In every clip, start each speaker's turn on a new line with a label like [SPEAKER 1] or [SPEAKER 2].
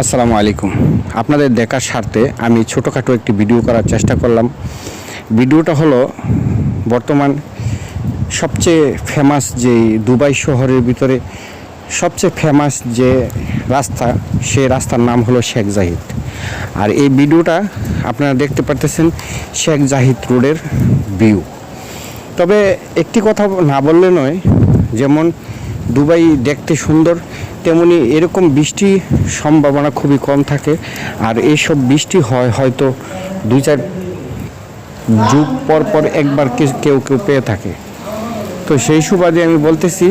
[SPEAKER 1] আসসালামু আলাইকুম। আপনাদের দেখার স্বার্থে আমি ছোটোখাটো একটি ভিডিও করার চেষ্টা করলাম। ভিডিওটা হলো বর্তমান সবচেয়ে ফেমাস যে দুবাই শহরের ভিতরে সবচেয়ে ফেমাস যে রাস্তা, সে রাস্তার নাম হলো শেখ জাহিদ। আর এই ভিডিওটা আপনারা দেখতে পারতেছেন শেখ জাহিদ রোডের ভিউ তবে একটি কথা না বললে নয়, যেমন দুবাই দেখতে সুন্দর, তেমনি এরকম বৃষ্টি সম্ভাবনা খুবই কম থাকে। আর এইসব বৃষ্টি হয় হয়তো দুই চার যুগ পর পর একবার কেউ কেউ পেয়ে থাকে। তো সেই সুবাদে আমি বলতেছি,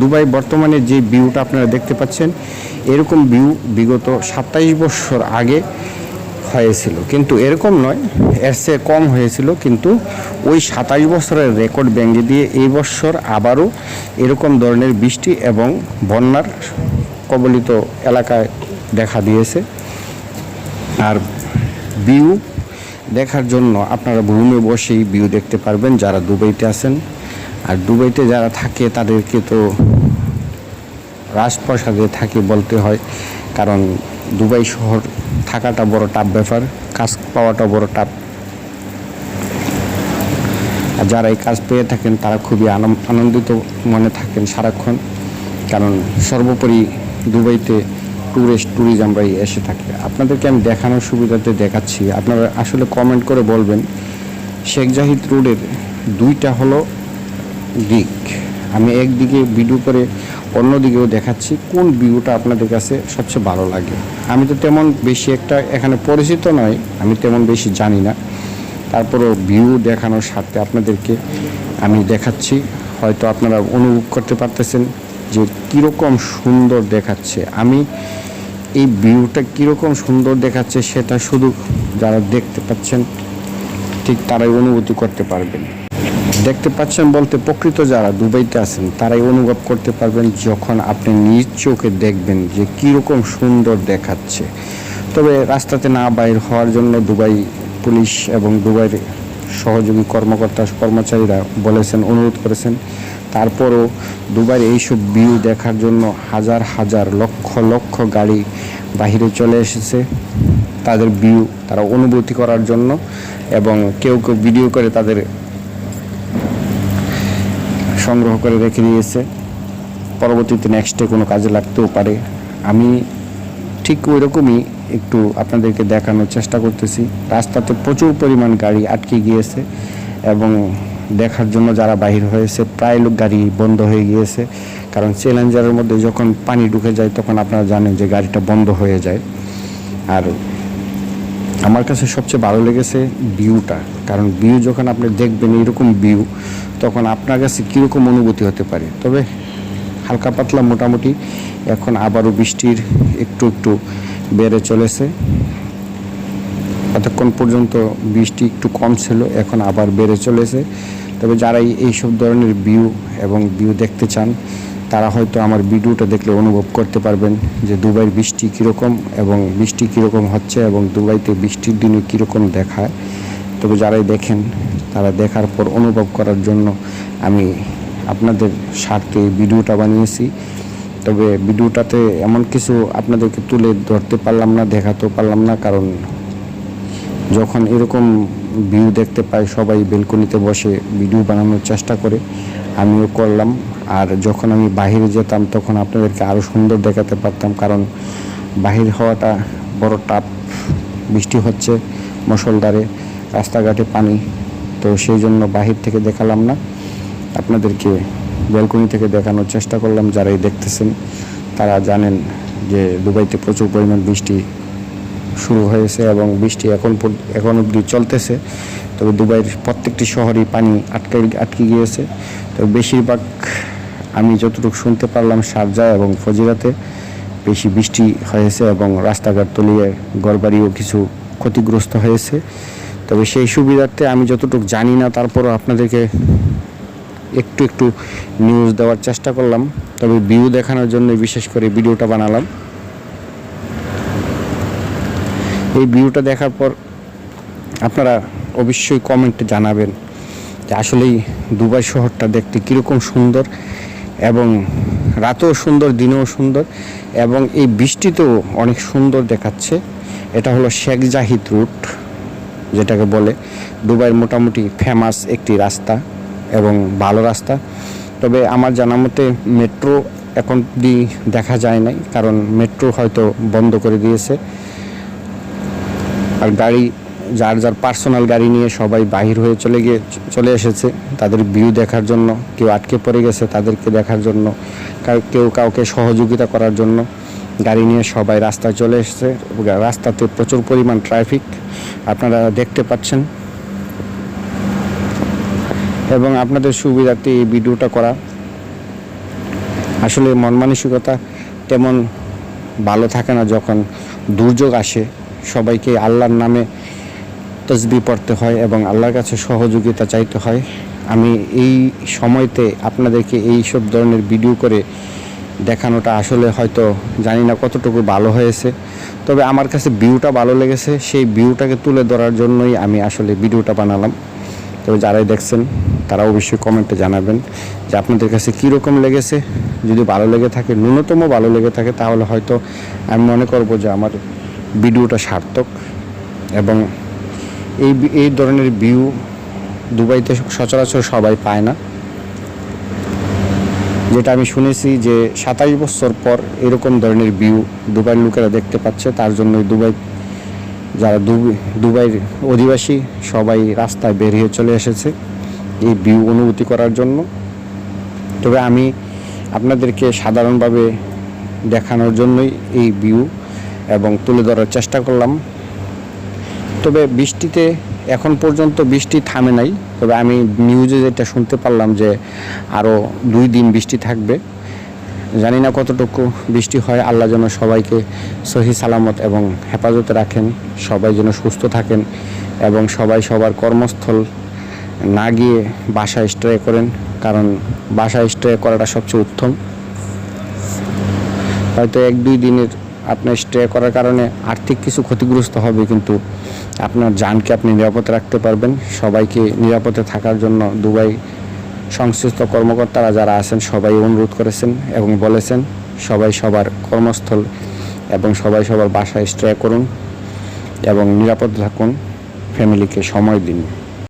[SPEAKER 1] দুবাই বর্তমানে যে ভিউটা আপনারা দেখতে পাচ্ছেন, এরকম ভিউ বিগত সাতাইশ বছর আগে হয়েছিল। কিন্তু এরকম নয়। এর চেয়ে কম হয়েছিল, কিন্তু ওই সাতাইশ বছরের রেকর্ড ভেঙে দিয়ে এই বছর আবারও এরকম ধরনের বৃষ্টি এবং বন্যার কবলিত এলাকায় দেখা দিয়েছে। আর ভিউ দেখার জন্য আপনারা রুমে বসেই ভিউ দেখতে পারবেন, যারা দুবাইতে আছেন। আর দুবাইতে যারা থাকে, তাদেরকে তো রাজপ্রাসাদে থাকে বলতে হয়, কারণ দুবাই শহর থাকাটা বড় টাফ ব্যাপার, কাজ পাওয়াটা বড় টাফ আর যারা এই কাজ পেয়ে থাকেন, তারা খুবই আনন্দিত মনে থাকেন সারাক্ষণ। কারণ সর্বোপরি দুবাইতে ট্যুরিস্ট ট্যুরিজমরাই এসে থাকে। আপনাদেরকে আমি দেখানোর সুবিধাতে দেখাচ্ছি। আপনারা আসলে কমেন্ট করে বলবেন, শেখ জাহিদ রোডের দুইটা হলো দিক আমি একদিকে ভিডিও করে অন্যদিকেও দেখাচ্ছি কোন ভিউটা আপনাদের কাছে সবচেয়ে ভালো লাগে। আমি তো তেমন বেশি একটা এখানে পরিচিত নয় আমি তেমন বেশি জানি না। তারপরেও ভিউ দেখানোর স্বার্থে আপনাদেরকে আমি দেখাচ্ছি, হয়তো আপনারা অনুভব করতে পারতেছেন যে কীরকম সুন্দর দেখাচ্ছে। আমি এই ভিউটা কীরকম সুন্দর দেখাচ্ছে সেটা শুধু যারা দেখতে পাচ্ছেন, ঠিক তারাই অনুভূতি করতে পারবেন। দেখতে পাচ্ছেন বলতে প্রকৃত যারা দুবাইতে আছেন, তারাই অনুভব করতে পারবেন যখন আপনি নিজ চোখে দেখবেন যে কীরকম সুন্দর দেখাচ্ছে। তবে রাস্তাতে না বাইর হওয়ার জন্য দুবাই পুলিশ এবং দুবাইয়ের সহযোগী কর্মকর্তা কর্মচারীরা বলেছেন, অনুরোধ করেছেন। তারপরও দুবাইয়ের এইসব ভিউ দেখার জন্য হাজার হাজার লক্ষ লক্ষ গাড়ি বাহিরে চলে এসেছে। তাদের ভিউ, তারা অনুভূতি করার জন্য এবং কেউ কেউ ভিডিও করে তাদের সংগ্রহ করে রেখে দিয়েছে। পরবর্তীতে নেক্সটে কোনো কাজে লাগতেও পারে। আমি ঠিক ওই রকমই একটু আপনাদেরকে দেখানোর চেষ্টা করতেছি। রাস্তাতে প্রচুর পরিমাণ গাড়ি আটকে গিয়েছে এবং দেখার জন্য যারা বাহির হয়েছে, প্রায় লোক গাড়ি বন্ধ হয়ে গিয়েছে। কারণ চ্যালেঞ্জারের মধ্যে যখন পানি ঢুকে যায়, তখন আপনারা জানেন যে গাড়িটা বন্ধ হয়ে যায়। আর আমার কাছে সবচেয়ে ভালো লেগেছে ভিউটা কারণ ভিউ যখন আপনি দেখবেন এরকম ভিউ তখন আপনার কাছে কীরকম অনুভূতি হতে পারে। তবে হালকা পাতলা মোটামুটি এখন আবারও বৃষ্টির একটু একটু বেড়ে চলেছে। এতক্ষণ পর্যন্ত বৃষ্টি একটু কম ছিল, এখন আবার বেড়ে চলেছে। তবে যারা এই- এইসব ধরনের ভিউ এবং ভিউ দেখতে চান তারা হয়তো আমার ভিডিওটা দেখলে অনুভব করতে পারবেন যে দুবাইয়ের বৃষ্টি কীরকম এবং বৃষ্টি কীরকম হচ্ছে এবং দুবাইতে বৃষ্টির দিনে কীরকম দেখায়। তবে যারাই দেখেন, তারা দেখার পর অনুভব করার জন্য আমি আপনাদের স্বার্থে এই ভিডিওটা বানিয়েছি। তবে ভিডিওটাতে এমন কিছু আপনাদেরকে তুলে ধরতে পারলাম না, দেখাতেও পারলাম না, কারণ যখন এরকম ভিউ দেখতে পাই, সবাই বেলকনিতে বসে ভিডিও বানানোর চেষ্টা করে, আমিও করলাম। আর যখন আমি বাইরে যেতাম, তখন আপনাদেরকে আরও সুন্দর দেখাতে পারতাম, কারণ বাহির হওয়াটা বড় টাপ বৃষ্টি হচ্ছে মুসলধারে রাস্তাঘাটে পানি, তো সেই জন্য বাহির থেকে দেখালাম না। আপনাদেরকে ব্যালকনি থেকে দেখানোর চেষ্টা করলাম, যারাই দেখতেছেন, তারা জানেন যে দুবাইতে প্রচুর পরিমাণ বৃষ্টি শুরু হয়েছে এবং বৃষ্টি এখন এখন অবধি চলতেছে। তবে দুবাইয়ের প্রত্যেকটি শহরেই পানি আটকে আটকে গিয়েছে। তো বেশিরভাগ আমি যতটুকু শুনতে পারলাম শারজা এবং ফজিরাতে বেশি বৃষ্টি হয়েছে এবং রাস্তাঘাট তলিয়ে ঘরবাড়িও কিছু ক্ষতিগ্রস্ত হয়েছে। তবে সেই সুবিধার্থে আমি যতটুকু জানি না, তারপরও আপনাদেরকে একটু একটু নিউজ দেওয়ার চেষ্টা করলাম। তবে ভিউ দেখানোর জন্য বিশেষ করে ভিডিওটা বানালাম। এই ভিউটা দেখার পর আপনারা অবশ্যই কমেন্টে জানাবেন যে আসলেই দুবাই শহরটা দেখতে কীরকম সুন্দর। এবং রাতেও সুন্দর, দিনেও সুন্দর, এবং এই বৃষ্টিতেও অনেক সুন্দর দেখাচ্ছে। এটা হলো শেখ জাহিদ রুট, যেটাকে বলে দুবাইয়ের মোটামুটি ফেমাস একটি রাস্তা এবং ভালো রাস্তা। তবে আমার জানা মতে মেট্রো এখন দি দেখা যায় নাই, কারণ মেট্রো হয়তো বন্ধ করে দিয়েছে। আর গাড়ি যার যার পার্সোনাল গাড়ি নিয়ে সবাই বাহির হয়ে চলে গিয়ে চলে এসেছে, তাদের ভিউ দেখার জন্য, কেউ আটকে পড়ে গেছে তাদেরকে দেখার জন্য, কেউ কাউকে সহযোগিতা করার জন্য, গাড়ি নিয়ে সবাই রাস্তায় চলে এসেছে রাস্তাতে প্রচুর পরিমাণ ট্রাফিক আপনারা দেখতে পাচ্ছেন। এবং আপনাদের সুবিধার্থে এই ভিডিওটা করা। আসলে মন মানসিকতা তেমন ভালো থাকে না যখন দুর্যোগ আসে, সবাইকে আল্লাহর নামে তসবি পড়তে হয় এবং আল্লাহর কাছে সহযোগিতা চাইতে হয়। আমি এই সময়তে আপনাদেরকে এই সব ধরনের ভিডিও করে দেখানোটা আসলে হয়তো জানি না কতটুকু ভালো হয়েছে। তবে আমার কাছে ভিউটা ভালো লেগেছে, সেই ভিউটাকে তুলে ধরার জন্যই আমি আসলে ভিডিওটা বানালাম। তবে যারাই দেখছেন, তারা অবশ্যই কমেন্টে জানাবেন যে আপনাদের কাছে কীরকম লেগেছে। যদি ভালো লেগে থাকে, ন্যূনতম ভালো লেগে থাকে, তাহলে হয়তো আমি মনে করব যে আমার ভিডিওটা সার্থক এবং এই এই ধরনের ভিউ দুবাইতে সচরাচর সবাই পায় না। যেটা আমি শুনেছি যে সাতাশ বছর পর এরকম ধরনের ভিউ দুবাইয়ের লোকেরা দেখতে পাচ্ছে। তার জন্যই দুবাই যারা দুব- দুবাইয়ের অধিবাসী সবাই রাস্তায় বের হয়ে চলে এসেছে এই ভিউ অনুভূতি করার জন্য। তবে আমি আপনাদেরকে সাধারণভাবে দেখানোর জন্যই এই ভিউ এবং তুলে ধরার চেষ্টা করলাম। তবে বৃষ্টিতে এখন পর্যন্ত বৃষ্টি থামে নাই। তবে আমি নিউজে যেটা শুনতে পারলাম যে আরও দুই দিন বৃষ্টি থাকবে। জানি না কতটুকু বৃষ্টি হয়। আল্লাহ যেন সবাইকে সহি সালামত এবং হেফাজতে রাখেন। সবাই যেন সুস্থ থাকেন এবং সবাই সবার কর্মস্থল না গিয়ে বাসা স্ট্রে করেন, কারণ বাসা স্ট্রে করাটা সবচেয়ে উত্তম। হয়তো এক দুই দিনের আপনার স্ট্রে করার কারণে আর্থিক কিছু ক্ষতিগ্রস্ত হবে, কিন্তু আপনার জানকে আপনি নিরাপদ রাখতে পারবেন। সবাইকে নিরাপদে থাকার জন্য দুবাই সংশ্লিষ্ট কর্মকর্তারা যারা আছেন, সবাই অনুরোধ করেছেন এবং বলেছেন, সবাই সবার কর্মস্থল এবং সবাই সবার বাসায় স্ট্রে করুন এবং নিরাপদ থাকুন। ফ্যামিলিকে সময় দিন।